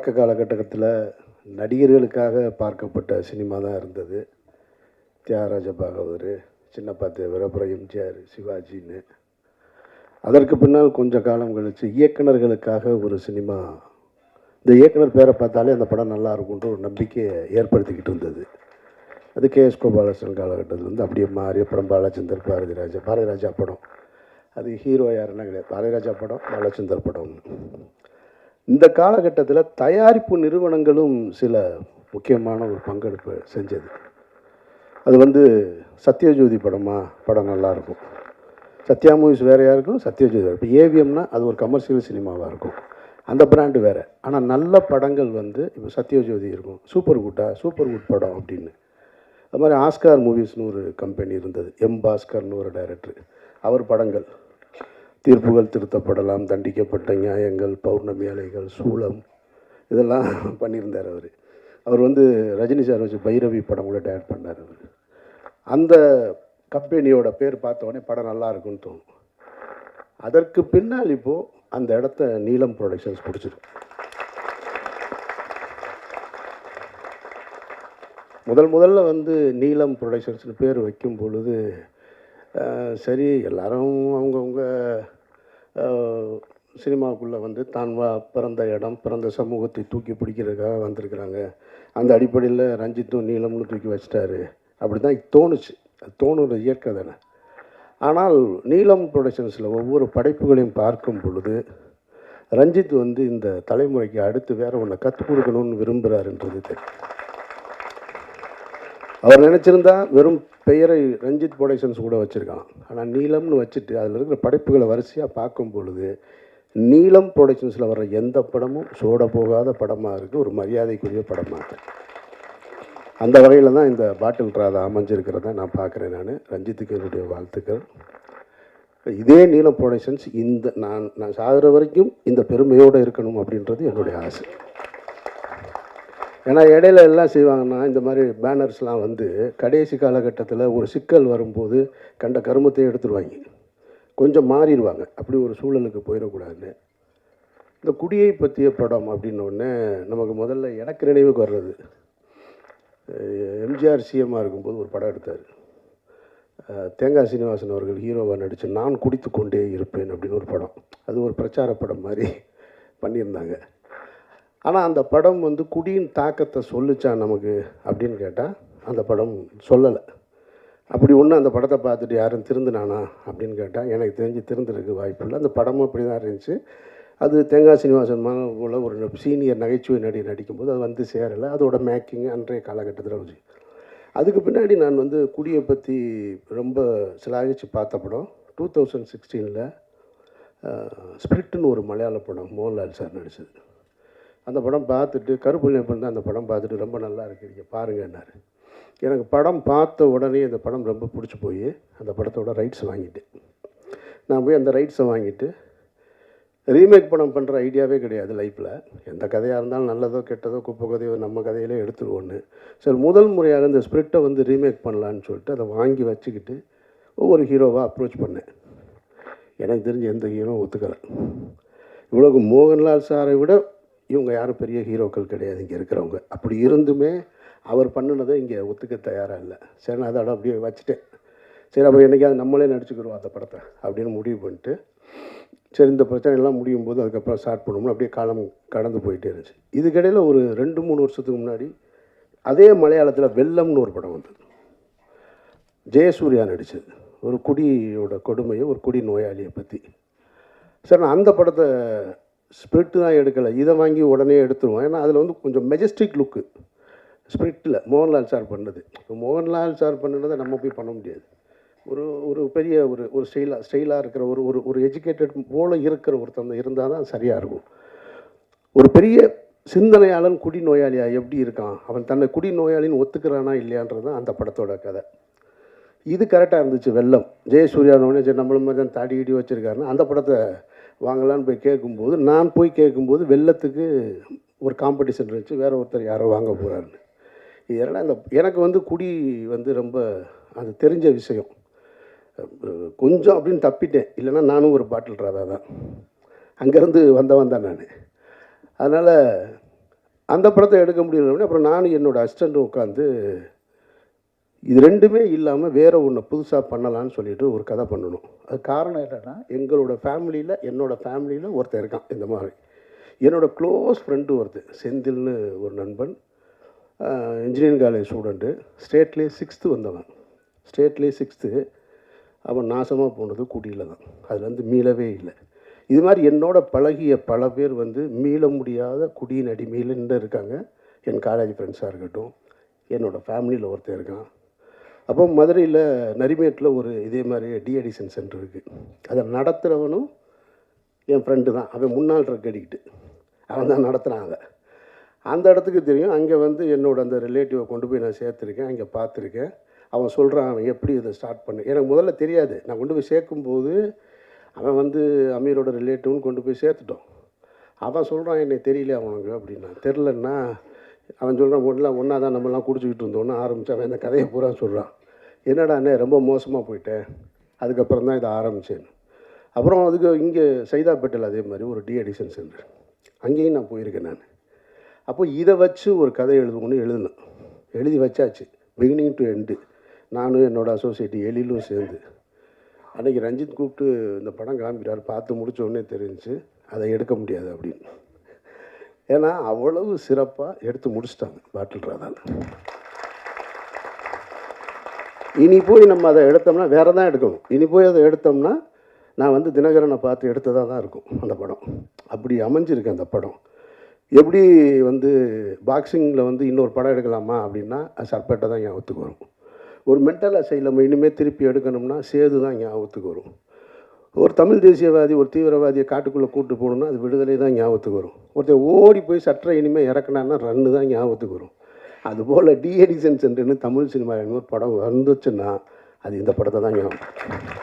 தொடக்க காலகட்டத்தில் நடிகர்களுக்காக பார்க்கப்பட்ட சினிமா தான் இருந்தது. தியாகராஜ பாகவதர் சின்னப்பா தேவர் அப்புறம் எம்ஜிஆர் சிவாஜின்னு. அதற்கு பின்னால் கொஞ்ச காலம் கழித்து இயக்குனர்களுக்காக ஒரு சினிமா இந்த இயக்குனர் பேரை பார்த்தாலே அந்த படம் நல்லா இருக்கும்ன்ற ஒரு நம்பிக்கையை ஏற்படுத்திக்கிட்டு இருந்தது. அது கே எஸ் கோபாலகிருஷ்ணன் காலகட்டத்திலேருந்து அப்படியே மாறி அப்புறம் பாலச்சந்தர் பாரதிராஜா பாரதிராஜா படம். அது ஹீரோ யாருன்னா கிடையாது. பாரதிராஜா படம் பாலச்சந்தர் படம். இந்த காலகட்டத்தில் தயாரிப்பு நிறுவனங்களும் சில முக்கியமான ஒரு பங்கெடுப்பு செஞ்சது. அது வந்து சத்யஜோதி படமாக படம் நல்லாயிருக்கும் சத்யா மூவிஸ் வேறையாக இருக்கும்? சத்யஜோதி. இப்போ ஏவிஎம்னா அது ஒரு கமர்ஷியல் சினிமாவாக இருக்கும். அந்த பிராண்டு வேறு. ஆனால் நல்ல படங்கள் வந்து இப்போ சத்யஜோதி இருக்கும். சூப்பர் குட்டா சூப்பர் குட் படம் அப்படின்னு. அது மாதிரி ஆஸ்கார் மூவிஸ்னு ஒரு கம்பெனி இருந்தது. எம் பாஸ்கர்னு ஒரு டைரக்டர் அவர் படங்கள். தீர்ப்புகள் திருத்தப்படலாம் தண்டிக்கப்பட்ட நியாயங்கள் பௌர்ணமி அலைகள் சூளம் இதெல்லாம் பண்ணியிருந்தார் அவர். அவர் வந்து ரஜினி சார் வச்சு பைரவி படம் கூட டைரக்ட் பண்ணார் அவர். அந்த கம்பெனியோட பேர் பார்த்தோடனே படம் நல்லா இருக்குன்னு தோணும். அதற்கு பின்னால் இப்போது அந்த இடத்த நீலம் ப்ரொடக்ஷன்ஸ் பிடிச்சிருக்கு. முதல் முதல்ல வந்து நீலம் ப்ரொடக்ஷன்ஸ்னு பேர் வைக்கும் பொழுது சரி எல்லாரும் அவங்க சினிமாவுக்குள்ளே வந்து தான் வா பிறந்த இடம் பிறந்த சமூகத்தை தூக்கி பிடிக்கிறதுக்காக வந்திருக்கிறாங்க. அந்த அடிப்படையில் ரஞ்சித்தும் நீலம்னு தூக்கி வச்சிட்டாரு. அப்படி தான் தோணுச்சு. அது தோணுற இயற்கை தானே. ஆனால் நீலம் ப்ரொடக்ஷன்ஸில் ஒவ்வொரு படைப்புகளையும் பார்க்கும் பொழுது ரஞ்சித் வந்து இந்த தலைமுறைக்கு அடுத்து வேறு ஒன்றை கற்றுக் கொடுக்கணும்னு விரும்புகிறாருன்றது தெரியும். அவர் நினச்சிருந்தா வெறும் பெயரை ரஞ்சித் ப்ரொடக்ஷன்ஸ் கூட வச்சுருக்கான் ஆனால் நீலம்னு வச்சுட்டு அதில் இருக்கிற படைப்புகளை வரிசையாக பார்க்கும் பொழுது நீலம் ப்ரொடக்ஷன்ஸில் வர்ற எந்த படமும் சோட போகாத படமாக இருக்குது ஒரு மரியாதைக்குரிய படமாக இருக்குது அந்த வகையில் தான் இந்த பாட்டில் ராதா அமைஞ்சிருக்கிறத நான் பார்க்குறேன் நான். ரஞ்சித்துக்கு என்னுடைய வாழ்த்துக்கள். இதே நீலம் ப்ரொடக்ஷன்ஸ் இந்த நான் நான் சாகிற வரைக்கும் இந்த பெருமையோடு இருக்கணும் அப்படின்றது என்னுடைய ஆசை. ஏன்னா இடையில எல்லாம் செய்வாங்கன்னா இந்த மாதிரி பேனர்ஸ்லாம் வந்து கடைசி காலகட்டத்தில் ஒரு சிக்கல் வரும்போது கண்ட கருமத்தை எடுத்துருவாங்க. கொஞ்சம் மாறிடுவாங்க. அப்படி ஒரு சூழலுக்கு போயிடக்கூடாதுன்னு. இந்த குடியை பற்றிய படம் அப்படின்னோடனே நமக்கு முதல்ல எனக்கு நினைவுக்கு வர்றது. எம்ஜிஆர் சிஎம்மாக இருக்கும்போது ஒரு படம் எடுத்தார். தேங்காய் சீனிவாசன் அவர்கள் ஹீரோவாக நடித்து நான் குடித்து கொண்டே இருப்பேன் அப்படின்னு ஒரு படம். அது ஒரு பிரச்சார படம் மாதிரி பண்ணியிருந்தாங்க. ஆனால் அந்த படம் வந்து குடியின் தாக்கத்தை சொல்லுச்சா நமக்கு அப்படின்னு கேட்டால் அந்த படம் சொல்லலை. அப்படி ஒன்று அந்த படத்தை பார்த்துட்டு யாரும் திருந்தினானா அப்படின்னு கேட்டால் எனக்கு தெரிஞ்சு திருந்துறதுக்கு வாய்ப்பு இல்லை. அந்த படமும் அப்படி தான் இருந்துச்சு. அது தேங்காய் சீனிவாசன் மா- ஒரு சீனியர் நகைச்சுவை நடி நடிக்கும்போது அது வந்து சேரலை. அதோட மேக்கிங் அன்றைய காலகட்டத்தில் வச்சு. அதுக்கு பின்னாடி நான் வந்து குடியை பற்றி ரொம்ப சிலாகிச்சு பார்த்த படம் டூ தௌசண்ட் சிக்ஸ்டீனில் ஸ்பிரிட்னு ஒரு மலையாள படம் மோகன்லால் சார் நடித்தது அந்த படம் பார்த்துட்டு கருப்புள்ளியப்பன் தான் அந்த படம் பார்த்துட்டு ரொம்ப நல்லா இருக்கு. நீங்கள் பாருங்கன்னாரு எனக்கு படம் பார்த்த உடனே அந்த படம் ரொம்ப பிடிச்சி போய் அந்த படத்தோட ரைட்ஸ் வாங்கிட்டேன். நான் போய் அந்த ரைட்ஸை வாங்கிட்டு ரீமேக் படம் பண்ணுற ஐடியாவே கிடையாது லைஃப்பில் எந்த கதையாக இருந்தாலும் நல்லதோ கெட்டதோ குப்பை கதையோ நம்ம கதையிலே எடுத்துருவோன்னு சரி முதல் முறையாக இந்த ஸ்பிரிட்டை வந்து ரீமேக் பண்ணலான்னு சொல்லிட்டு அதை வாங்கி வச்சுக்கிட்டு ஒவ்வொரு ஹீரோவாக அப்ரோச் பண்ணேன். எனக்கு தெரிஞ்ச எந்த ஹீரோ ஒத்துக்கலை. இவ்வளவு மோகன்லால் சாரை விட இவங்க யாரும் பெரிய ஹீரோக்கள் கிடையாது இங்கே இருக்கிறவங்க. அப்படி இருந்துமே அவர் பண்ணினதை இங்கே ஒத்துக்க தயாராக இல்லை. சரி நான் அதோட அப்படியே வச்சுட்டேன். சரி அப்புறம் என்னைக்காவது நம்மளே நடிச்சுக்கிறோம் அந்த படத்தை அப்படின்னு முடிவு பண்ணிட்டு சரி இந்த பிரச்சனைலாம் முடியும் போது அதுக்கப்புறம் ஸ்டார்ட் பண்ணோம்னா அப்படியே காலம் கடந்து போயிட்டே இருந்துச்சு. இதுக்கிடையில் ஒரு ரெண்டு மூணு வருஷத்துக்கு முன்னாடி அதே மலையாளத்தில் வெள்ளம்னு ஒரு படம் வந்தது. ஜெயசூர்யா நடித்தது ஒரு குடியோட கொடுமையை ஒரு குடி நோயாளியை பற்றி சார் நான் அந்த படத்தை ஸ்பிரிட் தான் எடுக்கலை. இதை வாங்கி உடனே எடுத்துருவோம். ஏன்னா அதில் வந்து கொஞ்சம் மெஜஸ்டிக் லுக்கு ஸ்பிரிட்டில் மோகன்லால் சார் பண்ணது. இப்போ மோகன்லால் சார் பண்ணதை நம்ம போய் பண்ண முடியாது. ஒரு ஒரு பெரிய ஒரு ஒரு ஸ்டைலாக ஸ்டைலாக இருக்கிற ஒரு ஒரு ஒரு எஜுகேட்டட் போல இருக்கிற ஒருத்தன் இருந்தால் தான் சரியாக இருக்கும். ஒரு பெரிய சிந்தனையாளன் குடி நோயாளியா எப்படி இருக்கான்? அவன் தன்னை குடி நோயாளின்னு ஒத்துக்கிறானா இல்லையான்றது தான் அந்த படத்தோட கதை. இது கரெக்டாக இருந்துச்சு வெள்ளம். ஜெயசூர்யானோடனே சரி நம்மள மாதிரி தான் தாடி இடி வச்சுருக்காருன்னா அந்த படத்தை வாங்கலான்னு போய் கேட்கும்போது நான் போய் கேட்கும்போது வெள்ளத்துக்கு ஒரு காம்படிஷன் இருந்துச்சு. வேறு ஒருத்தர் யாரோ வாங்க போகிறாருன்னு ஏன்னா இந்த எனக்கு வந்து குடி வந்து ரொம்ப அது தெரிஞ்ச விஷயம். கொஞ்சம் அப்படின்னு தப்பிட்டேன். இல்லைன்னா நானும் ஒரு பாட்டில் ராதா தான். அங்கேருந்து வந்தவன் தான் நான். அதனால் அந்த படத்தை எடுக்க முடியல அப்புறம் நானும் என்னோடய அசிஸ்டண்ட்டும் உட்காந்து இது ரெண்டுமே இல்லாமல் வேறு ஒன்று புதுசாக பண்ணலான்னு சொல்லிட்டு ஒரு கதை பண்ணணும். அது காரணம் என்னென்னா எங்களோட ஃபேமிலியில் என்னோடய ஃபேமிலியில் ஒருத்தன் இருக்கான். இந்த மாதிரி. என்னோட க்ளோஸ் ஃப்ரெண்டு ஒருத்தர் செந்தில்னு ஒரு நண்பன். இன்ஜினியரிங் காலேஜ் ஸ்டூடெண்ட்டு ஸ்டேட்லேயே சிக்ஸ்த்து வந்தவன். ஸ்டேட்லேயே சிக்ஸ்த்து அவன் நாசமாக போனது குடியில் தான். அதுலேருந்து மீளவே இல்லை. இது மாதிரி என்னோட பழகிய பல பேர் வந்து மீள முடியாத குடியின் அடிமையில் நின்று இருக்காங்க. என் காலேஜ் ஃப்ரெண்ட்ஸாக இருக்கட்டும் என்னோடய ஃபேமிலியில் ஒருத்தன் இருக்கான். அப்போ மதுரையில் நரிமேட்டில் ஒரு இதே மாதிரி டி அடிஷன் சென்டர் இருக்குது அதை நடத்துகிறவனும் என் ஃப்ரெண்டு தான். அவன் முன்னாள் ட்ரக் அடிக்கிட்டு அவன் தான் நடத்துகிறான் அதை. அந்த இடத்துக்கு தெரியும். அங்கே வந்து என்னோட அந்த ரிலேட்டிவை கொண்டு போய் நான் சேர்த்துருக்கேன். அங்கே பார்த்துருக்கேன். அவன் சொல்கிறான் அவன் எப்படி இதை ஸ்டார்ட் பண்ணு? எனக்கு முதல்ல தெரியாது. நான் கொண்டு போய் சேர்க்கும்போது அவன் வந்து அமீரோட ரிலேட்டிவ்னு கொண்டு போய் சேர்த்துட்டோம். அவன் சொல்கிறான் என்னை தெரியல அவனுக்கு அப்படின்னா தெரிலன்னா அவன் சொல்கிறான் ஒன்றா ஒன்றா தான் நம்மலாம் குடிச்சிக்கிட்டு இருந்தோன்னு ஆரம்பிச்சு அவன் இந்த கதையை பூரா சொல்கிறான் என்னடாண்ணே ரொம்ப மோசமாக போயிட்டேன். அதுக்கப்புறம் தான் இதை ஆரம்பித்தேன் அப்புறம் அதுக்கு இங்கே சைதாப்பேட்டில் அதே மாதிரி ஒரு டி அடிஷன் சென்டர் அங்கேயும் நான் போயிருக்கேன் நான். அப்போ இதை வச்சு ஒரு கதை எழுதுவோன்னு எழுதினேன். எழுதி வச்சாச்சு. பிகினிங் டு எண்டு நானும் என்னோடய அசோசியேட் எழிலும் சேர்ந்து. அன்றைக்கி ரஞ்சித் கூப்பிட்டு இந்த படம் காமிக்கிறார். பார்த்து முடித்தோடனே தெரிஞ்சு தெரிஞ்சுச்சு அதை எடுக்க முடியாது அப்படின்னு. ஏன்னா அவ்வளவு சிறப்பாக எடுத்து முடிச்சிட்டாங்க பாட்டில் ராதால் இனி போய் நம்ம அதை எடுத்தோம்னா வேறு தான் எடுக்கணும். இனி போய் அதை எடுத்தோம்னா நான் வந்து தினகரனை பார்த்து எடுத்ததாக தான் இருக்கும் அந்த படம். அப்படி அமைஞ்சிருக்கு அந்த படம். எப்படி வந்து பாக்ஸிங்கில் வந்து இன்னொரு படம் எடுக்கலாமா அப்படின்னா அது சர்பேட்டை தான் ஞாபகத்துக்கு வரும். ஒரு மென்டல் அசையில் நம்ம இனிமேல் திருப்பி எடுக்கணும்னா சேது தான் ஞாபகத்துக்கு வரும். ஒரு தமிழ் தேசியவாதி ஒரு தீவிரவாதியை காட்டுக்குள்ளே கூட்டு போகணுன்னா அது விடுதலை தான் ஞாபகத்துக்கு வரும். ஒருத்தர் ஓடி போய் சற்றை இனிமேல் இறக்குனான்னா ரன்னு தான் ஞாபகத்துக்கு வரும். அதுபோல் டிஎடிசன் சென்றுன்னு தமிழ் சினிமா ஒரு படம் வந்துச்சுன்னா அது இந்த படத்தை தான் ஞாபகம்.